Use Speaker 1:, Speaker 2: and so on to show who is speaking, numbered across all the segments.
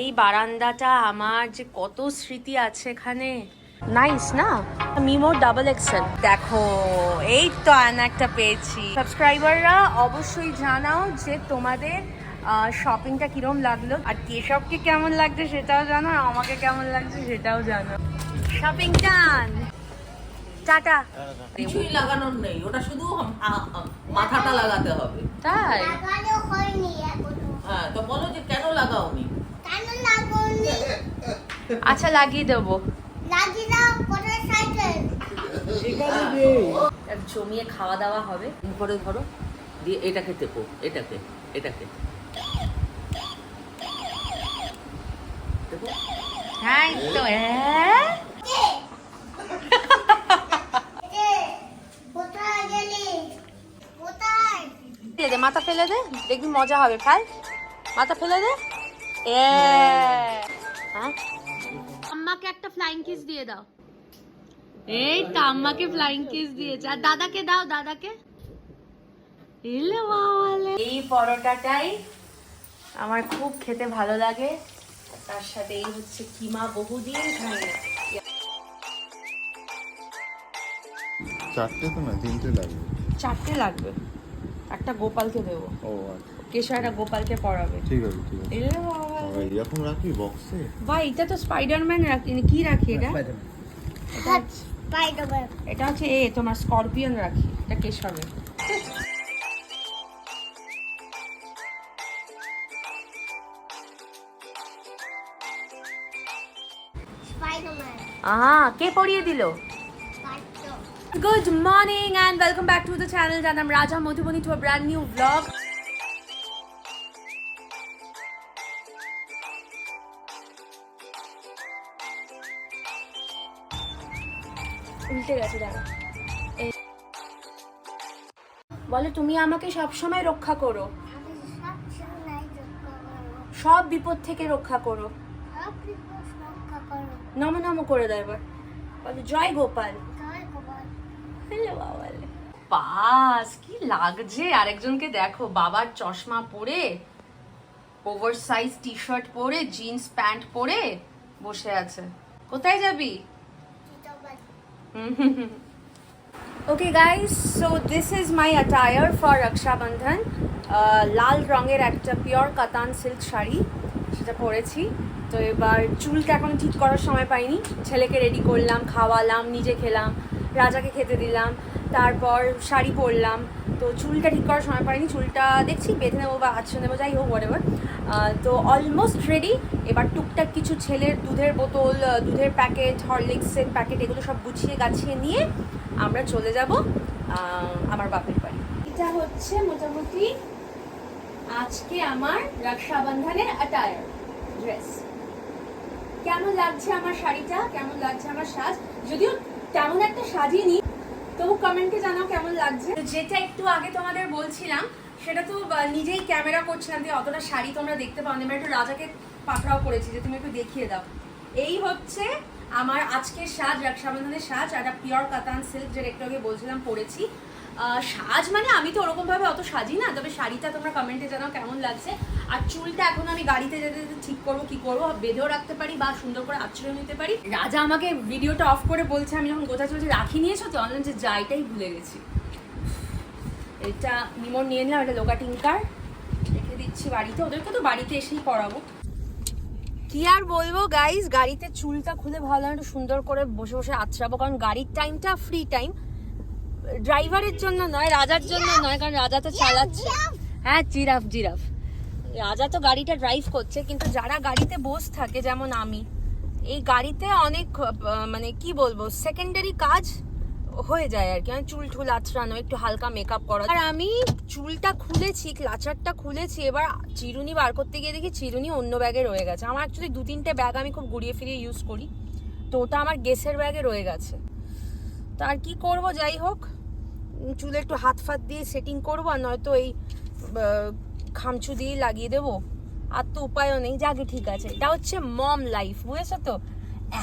Speaker 1: এই বারান্দাটা আমার যে কত স্মৃতি আছে এখানে। নাইস না? মিমো ডাবল এক্সেল দেখো এই তো আন একটা পেয়েছি। সাবস্ক্রাইবাররা অবশ্যই জানাও যে তোমাদের শপিংটা কিরম লাগল। আর কেশবকে কেমন লাগছে সেটাও জানো আর আমাকে কেমন লাগছে সেটাও জানো। Shopping done tata.
Speaker 2: কিছুই লাগানোর নেই ওটা শুধু মাথাটা লাগাতে হবে।
Speaker 1: তাই?
Speaker 2: হ্যাঁ তো বলো যে কেন লাগাওনি
Speaker 3: কেন লাগাওনি?
Speaker 1: আচ্ছা লাগিয়ে দেবো।
Speaker 3: লাগিয়ে দাও মোটর সাইকেল
Speaker 1: জমিয়ে খাওয়া দাওয়া হবে।
Speaker 2: করে ধরো দিয়ে এটাকে টেপো এটাকে এটাকে।
Speaker 1: হ্যাঁ তো হ্যাঁ? দে মাথা ফেলে দে। দেখবি মজা হবে ফেল মাথা ফেলে দে। আম্মাকে একটা ফ্লাইং কিস দিয়ে দাও। এই তো আম্মাকে ফ্লাইং কিস দিয়েছে। আর দাদাকে দাও দাদাকে। এই পরোটাটাই আমার খুব খেতে ভালো লাগে। তার সাথে এই হচ্ছে কিমা বহুদিন খাই না
Speaker 4: চারটে তো না তিনটে লাগবে।
Speaker 1: চারটে লাগবে। একটা গোপালকে দেবো।
Speaker 4: ও আচ্ছা।
Speaker 1: কেশব একটা গোপালকে পড়াবে।
Speaker 4: ঠিক আছে ঠিক আছে।
Speaker 1: এলে বাবা
Speaker 4: এরকম রাখবি বক্সে
Speaker 1: ভাই এটা তো স্পাইডারম্যান রাখি কি রাখি এটা?
Speaker 3: স্পাইডারম্যান
Speaker 1: এটা হচ্ছে এ তোমার স্করপিয়ন রাখি এটা কেশবের
Speaker 3: স্পাইডারম্যান
Speaker 1: আহা কে পড়িয়ে দিল? Good morning and welcome back to the channel যার নাম Raja Madhubani to a brand new blog উল্টে গেছে, দাঁড়া। বলে, তুমি আমাকে সবসময় রক্ষা করো।
Speaker 3: সব
Speaker 1: বিপদ থেকে রক্ষা করো। নম নম করে দেয় এবার। বলে, জয় গোপাল। পাস কি লাগছে? আরেকজনকে দেখো, বাবার চশমা পরে ওভার সাইজ টি শার্ট পরে জিন্স প্যান্ট পরে বসে আছে। কোথায় যাবি? Okay guys so this is my attire for Rakshabandhan লাল রঙের একটা পিওর কাতান সিল্ক শাড়ি সেটা পরেছি। তো এবার চুলটা এখন ঠিক করার সময় পাইনি। ছেলেকে রেডি করলাম, খাওয়ালাম, নিজে খেলাম, রাজাকে খেতে দিলাম। তারপর শাড়ি পরলাম। তো চুলটা ঠিক করার সময় পাইনি চুলটা দেখছি, বেঁধে নেব বা আছড়ে নেব, যাই হোক হোয়াট তো অলমোস্ট রেডি এবার টুকটাক কিছু ছেলের দুধের বোতল দুধের প্যাকেট হরলিক্সের প্যাকেট এগুলো সব গুছিয়ে গাছিয়ে নিয়ে আমরা চলে যাব আমার বাপের বাড়ি। এটা হচ্ছে মোটামুটি আজকে আমার রক্ষাবন্ধনের অ্যাটায়ার ড্রেস কেমন লাগছে আমার শাড়িটা? কেমন লাগছে আমার সাজ? যদিও তেমন একটা সাজিনি তবু কমেন্টে জানাও কেমন লাগছে? যেটা একটু আগে তোমাদের বলছিলাম, সেটা তো নিজেই ক্যামেরা করছিলাম যে অতটা শাড়ি তোমরা দেখতে পাও না একটু রাজাকে পাকড়াও করেছি যে তুমি একটু দেখিয়ে দাও। এই হচ্ছে আমার আজকের সাজ, রক্ষাবন্ধনের সাজ একটা পিওর কাতান সিল্ক যেটা একটু আগে বলছিলাম পরেছি। সাজ মানে আমি তো ওরকম ভাবে অত সাজি না, তবে শাড়িটা তোমরা কমেন্টে জানাও কেমন লাগছে। আর চুলটা এখন আমি গাড়িতে যেতে যেতে ঠিক করব, কি করব, বেঁধেও রাখতে পারি বা সুন্দর করে আশ্রয় নিতে পারি। রাজা আমাকে ভিডিওটা অফ করে বলছে, আমি যখন গোছা চলছে রাখি নিয়েছো, তো অনলাইন যে যাইটাই ভুলে গেছি। এটা নিমন নিয়ে নিলাম এটা লোকা টিঙ্কার রেখে দিচ্ছি বাড়িতে, ওদেরকে তো বাড়িতে এসেই পড়াবো। কি আর বলব গাইস গাড়িতে চুলটা খুলে ভালো একটু সুন্দর করে বসে বসে আছড়াবো কারণ গাড়ির টাইমটা ফ্রি টাইম ড্রাইভারের জন্য নয়, রাজার জন্য নয়, কারণ রাজা তো চালাচ্ছে। হ্যাঁ জিরাফ জিরাফ। রাজা তো গাড়িটা ড্রাইভ করছে, কিন্তু যারা গাড়িতে বস থাকে, যেমন আমি, এই গাড়িতে অনেক মানে কি বলব সেকেন্ডারি কাজ হয়ে যায় আর কি। মানে চুল ঠুল আছড়ানো একটু হালকা মেকআপ করা। আর আমি চুলটা খুলেছি ক্লাচারটা খুলেছি, এবার চিরুনি বার করতে গিয়ে দেখি চিরুনি অন্য ব্যাগে রয়ে গেছে। আমার অ্যাকচুয়ালি দু তিনটে ব্যাগ আমি খুব ঘুরিয়ে ফিরিয়ে ইউজ করি। তো ওটা আমার গেসের ব্যাগে রয়ে গেছে। আর কি করব? যাই হোক, চুলে একটু হাত ফাত দিয়ে সেটিং করব আর নয়তো এই খামচু দিয়ে লাগিয়ে দেবো। আর তো উপায়ও নেই যাকে ঠিক আছে। এটা হচ্ছে মম লাইফ বুঝেছ তো?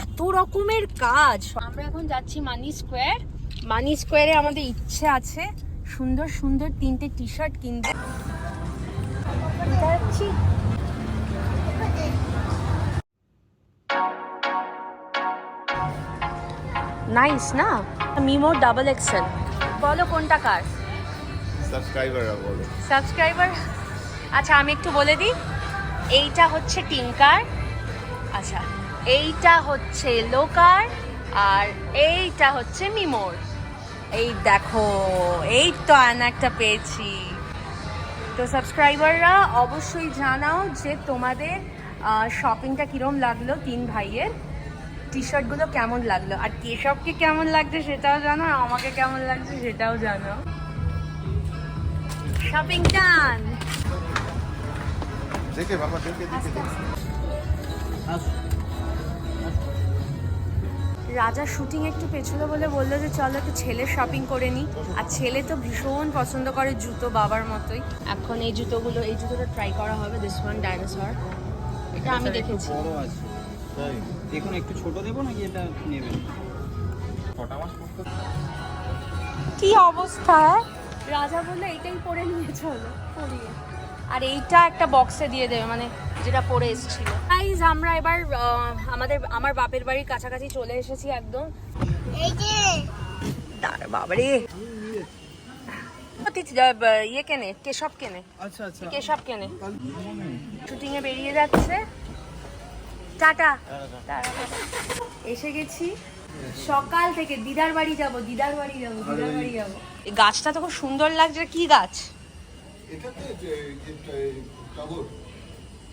Speaker 1: এত রকমের কাজ। আমরা এখন যাচ্ছি মানি স্কোয়ার। মানি স্কোয়ারে আমাদের ইচ্ছে আছে সুন্দর সুন্দর তিনটে টি শার্ট কিনতে। যাচ্ছি। নাইস না মিমো ডাবল এক্সেল বলো কোনটা কার?
Speaker 4: সাবস্ক্রাইবাররা বলো।
Speaker 1: সাবস্ক্রাইবার আচ্ছা আমি একটু বলে দিই। এইটা হচ্ছে টিঙ্কার আচ্ছা এইটা হচ্ছে লোকার আর এইটা হচ্ছে মিমোর এই দেখো এই তো একটা পেয়েছি। তো সাবস্ক্রাইবাররা অবশ্যই জানাও যে তোমাদের শপিংটা কিরম লাগল তিন ভাইয়ের। টি শার্টগুলো কেমন লাগল? আর কেশবকে কেমন লাগছে সেটাও জানো আর আমাকে কেমন লাগছে সেটাও জানো। শপিং ডান
Speaker 4: দেখে বাবা দেখে দেখে
Speaker 1: রাজা শুটিং একটু পেছলো বলে বলল যে চলো একটু ছেলে শপিং করে নিই আর ছেলে তো ভীষণ পছন্দ করে জুতো বাবার মতোই। এখন এই জুতোগুলো এই জুতোটা ট্রাই করা হবে দিস ওয়ান ডাইনোসর এটা আমি দেখেছি।
Speaker 5: বড় আছে।
Speaker 4: তাই
Speaker 5: দেখুন একটু ছোট দেবো নাকি এটা নেবেন?
Speaker 4: মাস
Speaker 1: কি অবস্থা রাজা বলল এইটাই পরে নিয়ে চলো পরিয়ে। আর এইটা একটা বক্সে দিয়ে দেবে মানে যেটা পরে এসেছিল। গাইজ আমরা এবার আমাদের আমার বাপের বাড়ির কাছাকাছি চলে এসেছি একদম।
Speaker 3: এই যে।
Speaker 1: দাঁড়া বাবারে। ইয়ে কেনে? কেশব কেনে?
Speaker 5: আচ্ছা আচ্ছা।
Speaker 1: কেশব কেনে? শুটিং এ বেরিয়ে যাচ্ছে। টাটা। এসে গেছি। সকাল থেকে দিদার বাড়ি যাব দিদার বাড়ি যাব দিদার বাড়ি যাব। এই গাছটা তো খুব সুন্দর লাগছে কি গাছ?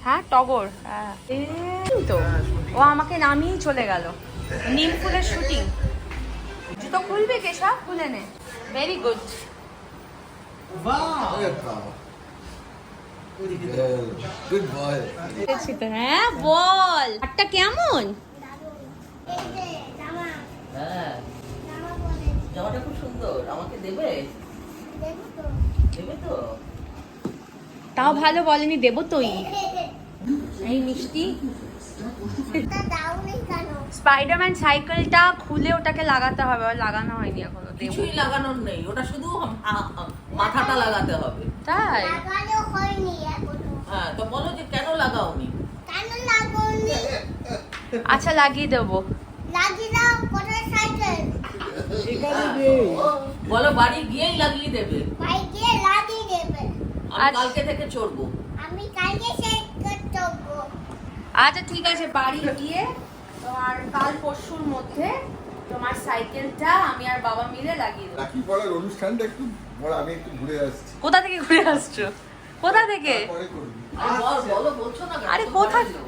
Speaker 1: হ্যাঁ টগর হ্যাঁ। তো ও আমাকে নামিয়েই চলে গেল। নিম ফুলের শুটিং জুতো খুলবে কেশব? খুলে নে। ভেরি গুড
Speaker 4: বয়
Speaker 1: হ্যাঁ বল আটটা কেমন তাও ভালো বলেনি দেবো তোই এই মিষ্টি স্পাইডারম্যান সাইকেলটা খুলে ওটাকে লাগাতে হবে আর লাগানো হয়নি এখনও
Speaker 2: কিছুই লাগানোর নেই, ওটা শুধু মাথাটা লাগাতে হবে।
Speaker 1: তাই?
Speaker 2: হ্যাঁ তো বলো যে কেন লাগাওনি?
Speaker 3: কেন লাগাওনি?
Speaker 1: আচ্ছা লাগিয়ে দেবো।
Speaker 3: লাগিয়ে দাও কোথায় সাইকেল?
Speaker 2: বলো বাড়ি গিয়েই লাগিয়ে দেবে।
Speaker 3: লাগিয়ে দেবে।
Speaker 2: আমি
Speaker 1: আচ্ছা।
Speaker 2: কালকে থেকে চড়বো।
Speaker 3: আমি কালকে সাইকেল চড়বো।
Speaker 1: আচ্ছা ঠিক আছে বাড়ি গিয়ে তোমার কাল পরশুর মধ্যে তোমার সাইকেলটা আমি আর বাবা মিলে লাগিয়ে দেবো।
Speaker 4: রাখি পড়ার অনুষ্ঠানটা একটু বড় আমি একটু ঘুরে আসছি।
Speaker 1: কোথা থেকে ঘুরে আসছো? কোথা থেকে?
Speaker 2: আরে যাও।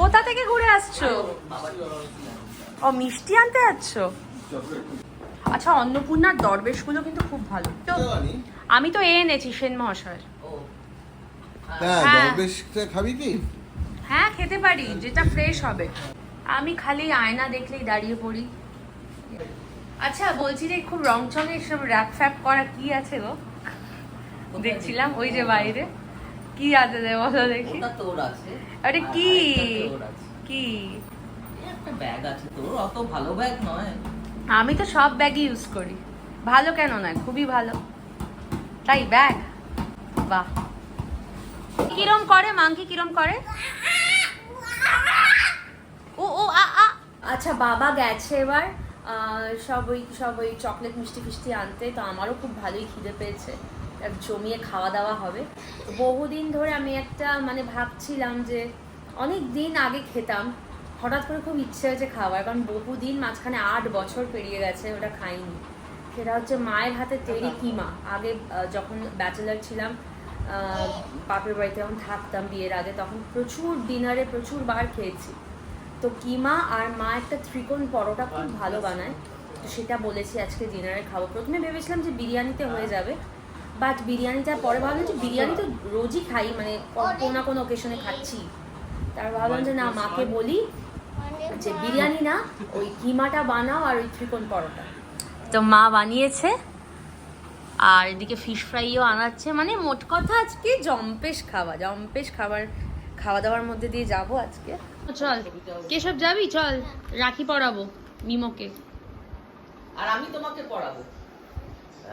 Speaker 1: কোথা থেকে ঘুরে আসছো? ও মিষ্টি আনতে যাচ্ছ? আচ্ছা অন্নপূর্ণার দরবেশগুলো কিন্তু খুব ভালো। তো আমি তো এ এনেছি সেন মহাশয়ের।
Speaker 2: ও,
Speaker 4: হ্যাঁ। দরবেশটা খাবি কি?
Speaker 1: হ্যাঁ খেতে পারি যেটা ফ্রেশ হবে। আমি খালি আয়না দেখলেই দাঁড়িয়ে পড়ি। আচ্ছা বলছি যে খুব রং চঙে সব র্যাপ ফ্যাপ করা কি আছে গো? দেখছিলাম ওই যে বাইরে। কি আছে রে বলো দেখি।
Speaker 2: ওটা তোর আছে।
Speaker 1: আরে কি। কি?
Speaker 2: একটা ব্যাগ আছে তোর অত ভালো ব্যাগ নয়।
Speaker 1: আমি তো সব ব্যাগই ইউজ করি। ভালো কেন নয়? খুবই ভালো। তাই ব্যাগ বাহ। কিরম করে মাংকি কিরম করে? ও ও আ আ। আচ্ছা বাবা গেছে এবার। সব ওই সব ওই চকলেট মিষ্টি ফিষ্টি আনতে তো আমারও খুব ভালোই খিদে পেয়েছে। এক জমিয়ে খাওয়া দাওয়া হবে। বহুদিন ধরে আমি একটা মানে ভাবছিলাম যে অনেক দিন আগে খেতাম হঠাৎ করে খুব ইচ্ছে হয়েছে খাওয়ার কারণ বহুদিন মাঝখানে আট বছর পেরিয়ে গেছে ওটা খাইনি। সেটা হচ্ছে মায়ের হাতে তৈরি কিমা। আগে যখন ব্যাচেলার ছিলাম বাপের বাড়িতে যখন থাকতাম বিয়ের আগে তখন প্রচুর ডিনারে প্রচুর বার খেয়েছি। তো কিমা আর মা একটা ত্রিকোণ পরোটা খুব ভালো বানায়। তো সেটা বলেছি আজকে ডিনারে খাব। প্রথমে ভেবেছিলাম যে বিরিয়ানিতে হয়ে যাবে। বাট বিরিয়ানিটা পরে ভাবলাম যে বিরিয়ানি তো রোজই খাই মানে কোনো না কোনো ওকেশনে খাচ্ছি। তার ভাবলাম যে না, মাকে বলি যে বিরিয়ানি না, ওই কিমাটা বানাও আর ওই ত্রিকোণ পরোটা। তো মা বানিয়েছে, আর এদিকে ফিশ ফ্রাইও আনাচ্ছে। মানে মোট কথা আজকে জম্পেশ খাওয়া। জম্পেশ খাবার, খাওয়া দাওয়ার মধ্যে দিয়ে যাব আজকে। চল। কেসব যাবি? চল। রাখি পড়াবো মিমোকে।
Speaker 2: আর আমি তোমাকে পড়াবো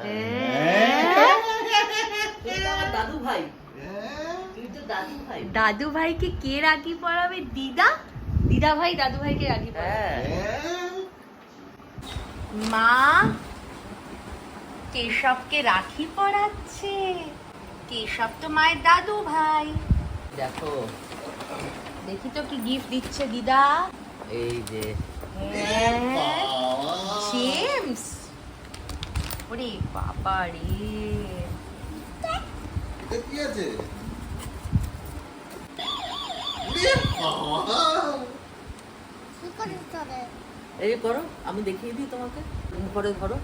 Speaker 1: হ্যাঁ।
Speaker 2: আমার দাদু ভাই। দাদু ভাই।
Speaker 1: দাদু ভাইকে কে রাখি পড়াবে দিদা? দিদা ভাই দাদু ভাইকে রাখি পরাবে।
Speaker 2: হ্যাঁ।
Speaker 4: হ্যাঁ
Speaker 1: মা কেশবকে রাখি পড়াচ্ছে কেশব তো মায়ের দাদু ভাই।
Speaker 2: দেখো
Speaker 1: দেখি তো কি গিফট দিচ্ছে দিদা।
Speaker 2: এই যে।
Speaker 1: জেমস ওরে বাবা রে।
Speaker 4: এটা কি আছে?
Speaker 2: এই করো আমি দেখিয়ে দিই তোমাকে। তুমি করে ধরো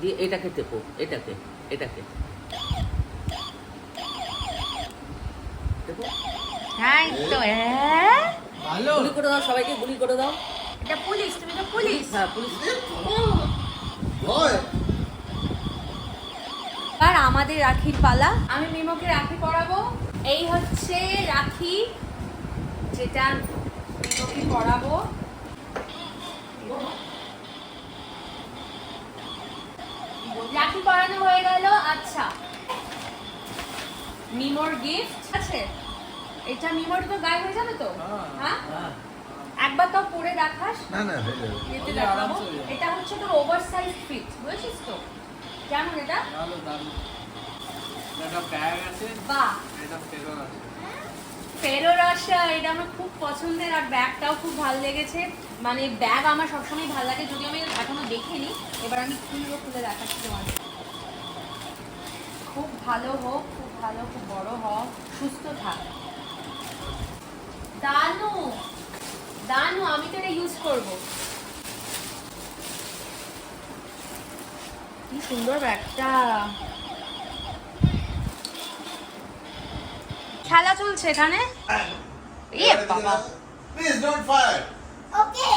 Speaker 2: দিয়ে এটাকে টেপো এটাকে এটাকে।
Speaker 1: হ্যাঁ এই তো হ্যাঁ।
Speaker 5: ভালো।
Speaker 2: গুলি করে দাও সবাইকে গুলি করে দাও।
Speaker 1: এটা পুলিশ তুমি তো পুলিশ।
Speaker 2: হ্যাঁ পুলিশ।
Speaker 1: আর আমাদের রাখির পালা। আমি মিমোকে রাখি পরাবো। এই হচ্ছে রাখি যেটা মিমোকে পরাবো। রাখি পরানো হয়ে গেল আচ্ছা। মিমোর গিফট আছে? এটা মিমোর তো গায়ে হয়ে যাবে তো? হ্যাঁ একবার তো পরে দেখাস।
Speaker 4: না না হয়ে যাবে।
Speaker 1: এতে দেখাবো।
Speaker 5: হয়ে।
Speaker 1: এটা হচ্ছে তোর ওভার সাইজ ফিট বুঝেছিস তো? কেমন এটা?
Speaker 5: ভালো দারুণ। একটা ব্যাগ আছে
Speaker 1: বাহ।
Speaker 5: এটা ফেরত আছে।
Speaker 1: ফেরো রসা এটা আমার খুব পছন্দের আর ব্যাগটাও খুব ভালো লেগেছে। মানে ব্যাগ আমার সবসময় ভালো লাগে যদি আমি এখনও দেখিনি। এবার আমি খুলবো খুলে দেখাচ্ছি তোমাদের। খুব ভালো হোক খুব ভালো খুব বড় হোক সুস্থ থাক। দানু দানু আমি তো এটা ইউজ করব। কি সুন্দর ব্যাগটা খেলা চলছে এখানে? এ বাবা।
Speaker 4: প্লিজ ডোন্ট ফায়ার
Speaker 3: ওকে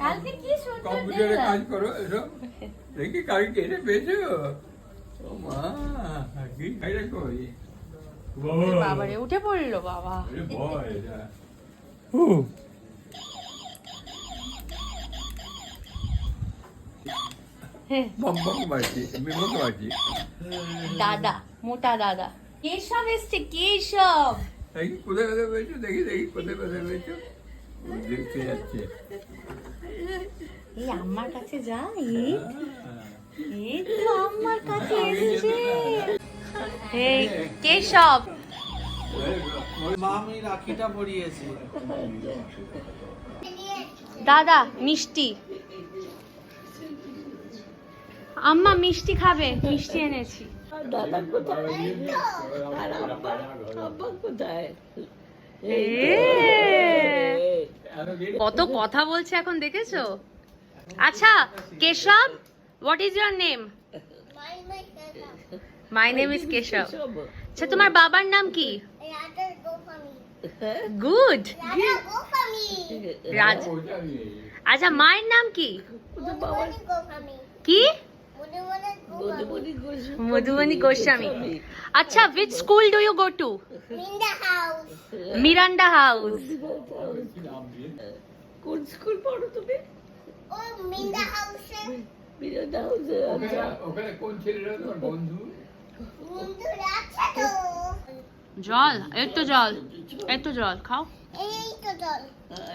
Speaker 1: কালকে কি সুন্দর
Speaker 6: কম্পিউটারে কাজ করো এসব দেখি কালকে পেয়েছ। ও মা কি
Speaker 1: উঠে পড়ল বাবা। দাদা মোটা দাদা। কেশব এসছে কেশব।
Speaker 6: দেখি কোথায় কোথায় পেয়েছ দেখি দেখি কোথায় কোথায় পেয়েছ। দেখতে যাচ্ছে।
Speaker 1: এই আমার কাছে যা এই এই তো আমার কাছে এসেছে। এই কেশব
Speaker 5: মা রাখিটা পরিয়েছি।
Speaker 1: দাদা মিষ্টি। আম্মা মিষ্টি খাবে মিষ্টি এনেছি। এ, কত কথা বলছে এখন দেখেছ? আচ্ছা Keshab what is your name
Speaker 3: my
Speaker 1: name is Keshab আচ্ছা তোমার বাবার নাম কি? গুড রাজ আচ্ছা মায়ের নাম কি? কি?
Speaker 3: মধুবনী
Speaker 1: গোস্বামী। আচ্ছা which school do you go to
Speaker 3: Minda House.
Speaker 1: Miranda House.
Speaker 7: কোন স্কুল পড়ো তুমি?
Speaker 3: ও হাউসে।
Speaker 7: হাউসে
Speaker 6: ওখানে ওখানে কোন ছেলেরা তোমার বন্ধু?
Speaker 3: বন্ধু আছে তো।
Speaker 1: জল একটু জল একটু জল খাও।
Speaker 3: এই তো জল।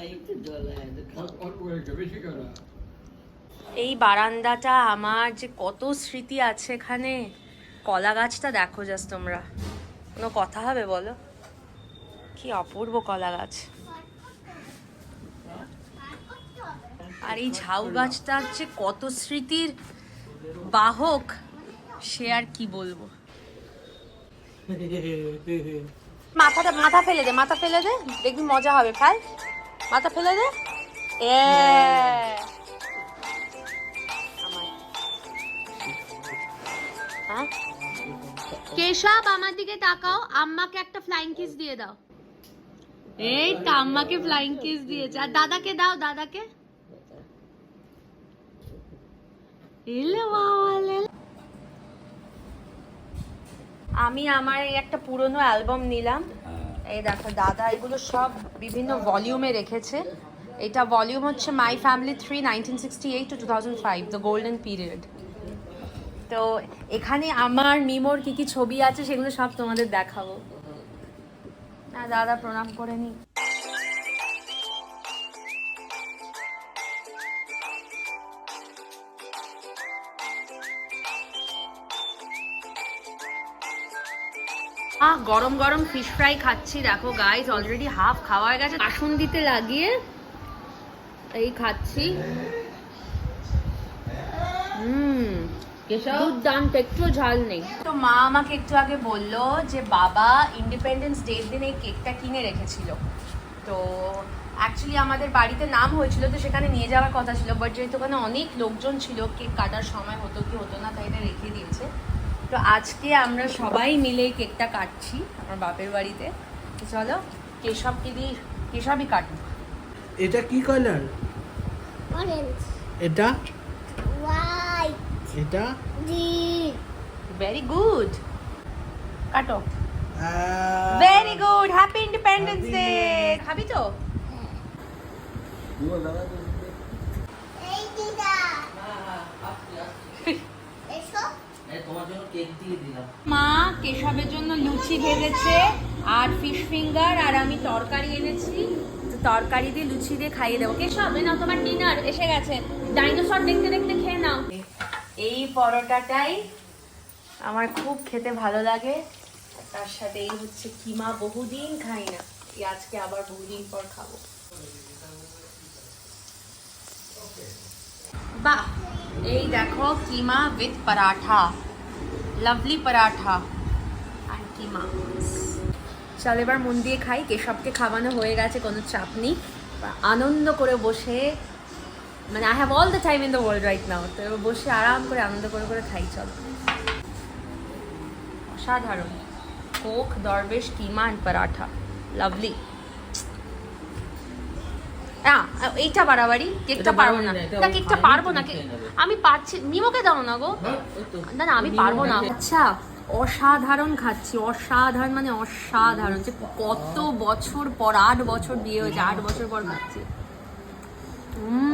Speaker 7: এই তো জল খাও।
Speaker 6: অল্প একটু বেশি করো
Speaker 1: এই বারান্দাটা আমার যে কত স্মৃতি আছে এখানে। কলা গাছটা দেখো জাস্ট তোমরা। কোনো কথা হবে বলো? কি অপূর্ব কলা গাছ। আর এই ঝাউ গাছটার যে কত স্মৃতির বাহক সে আর কি বলব? মাথাটা মাথা ফেলে দে মাথা ফেলে দে। দেখবি মজা হবে ফেল। মাথা ফেলে দে। এ কেশব আমার দিকে তাকাও। আম্মাকে একটা ফ্লাইং কিস দিয়ে দাও। এই তো আম্মাকে ফ্লাইং কিস দিয়েছে। আর দাদাকে দাও দাদাকে। আমি আমার এই একটা পুরনো অ্যালবাম নিলাম। এই দেখো দাদা এগুলো সব বিভিন্ন ভলিউমে রেখেছে। এটা ভলিউম হচ্ছে my family three nineteen sixty eight two two thousand five the golden period তো এখানে আমার, মিমোর কি কি ছবি আছে সেগুলো সব তোমাদের দেখাবো। না, দাদা প্রণাম করে নি আহ, গরম গরম ফিশ ফ্রাই খাচ্ছি। দেখো গাইস অলরেডি হাফ খাওয়া হয়ে গেছে। বাসন দিতে লাগিয়ে এই খাচ্ছি। হুম। দুর্দান্ত একটু ঝাল নেই। তো মা আমাকে একটু আগে বলল যে বাবা ইন্ডিপেন্ডেন্স ডের দিন এই কেকটা কিনে রেখেছিল। তো অ্যাকচুয়ালি আমাদের বাড়িতে নাম হয়েছিল তো সেখানে নিয়ে যাওয়ার কথা ছিল বাট যেহেতু ওখানে অনেক লোকজন ছিল কেক কাটার সময় হতো কি হতো না তাই এটা রেখে দিয়েছে। তো আজকে আমরা সবাই মিলে কেকটা কাটছি আমার বাপের বাড়িতে। তো চলো কেশবকে দিই কেশবই কাটবো
Speaker 5: এটা কি কালার
Speaker 3: অরেঞ্জ
Speaker 5: এটা?
Speaker 3: হোয়াইট
Speaker 5: এটা?
Speaker 3: গ্রিন
Speaker 1: ভেরি গুড কাটো। Very good happy independence day খাবি তো?
Speaker 3: এই দিদা। এসো।
Speaker 2: এই তোমার জন্য কেক দিয়ে দিলাম।
Speaker 1: মা কেশবের জন্য লুচি ভেজেছে আর ফিশ ফিঙ্গার আর আমি তরকারি এনেছি। তরকারি দিয়ে লুচি দিয়ে খাইয়ে দেবো। কেশব নাও তোমার ডিনার এসে গেছে। ডাইনোসর দেখতে দেখতে খেয়ে নাও। এই পরোটাটাই আমার খুব খেতে ভালো লাগে। তার সাথে এই হচ্ছে কিমা বহুদিন খাই না। এই আজকে আবার বহুদিন পর খাব। বাহ এই দেখো কিমা উইথ পরাঠা। লাভলি পরাঠা। আর কিমা। চল এবার মন দিয়ে খাই কেশবকে খাওয়ানো হয়ে গেছে কোনো চাপ নেই। আনন্দ করে বসে মানে I have all the time in the world right now তো এবার বসে আরাম করে আনন্দ করে করে খাই চল। অসাধারণ। কোক দরবেশ কিমা অ্যান্ড পরাঠা। লাভলি হ্যাঁ এইটা বাড়াবাড়ি কেকটা পারব না। কেকটা পারব না আমি পারছি মিমোকে দাও না গো। না না আমি পারব না। আচ্ছা অসাধারণ খাচ্ছি অসাধারণ মানে অসাধারণ। যে কত বছর পর আট বছর বিয়ে হয়েছে আট বছর পর খাচ্ছি। মানে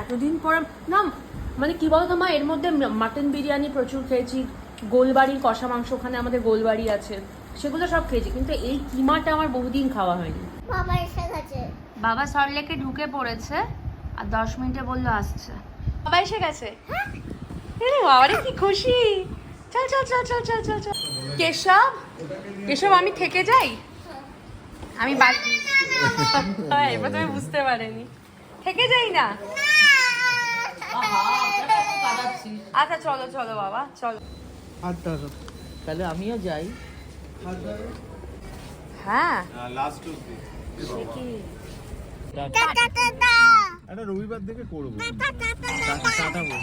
Speaker 1: এতদিন পরে না মানে কি বলতো মা এর মধ্যে মাটন বিরিয়ানি প্রচুর খেয়েছি গোলবাড়ির কষা মাংস ওখানে আমাদের গোলবাড়ি আছে সেগুলো সব খেয়েছি কিন্তু এই কিমাটা আমার বহুদিন খাওয়া হয়নি
Speaker 3: বাবা এসে গেছে
Speaker 1: বাবা সরলেকে ঢুকে পড়েছে আর দশ মিনিটে বলল আসছে বাবা এসে গেছে হ্যাঁ বাবারে কি খুশি চল চল চল চল চল চল চল কেশব কেশব আমি থেকে যাই আমি বাড়ি হ্যাঁ, এবার তুমি বুঝতে পারেনি থেকে যাই না? আচ্ছা চলো চলো বাবা চলো।
Speaker 5: হাত ধরো
Speaker 2: তাহলে আমিও যাই।
Speaker 1: হ্যাঁ।
Speaker 8: Last
Speaker 3: tata.
Speaker 8: রবিবার থেকে করব।
Speaker 3: Tata tata
Speaker 5: tata. বল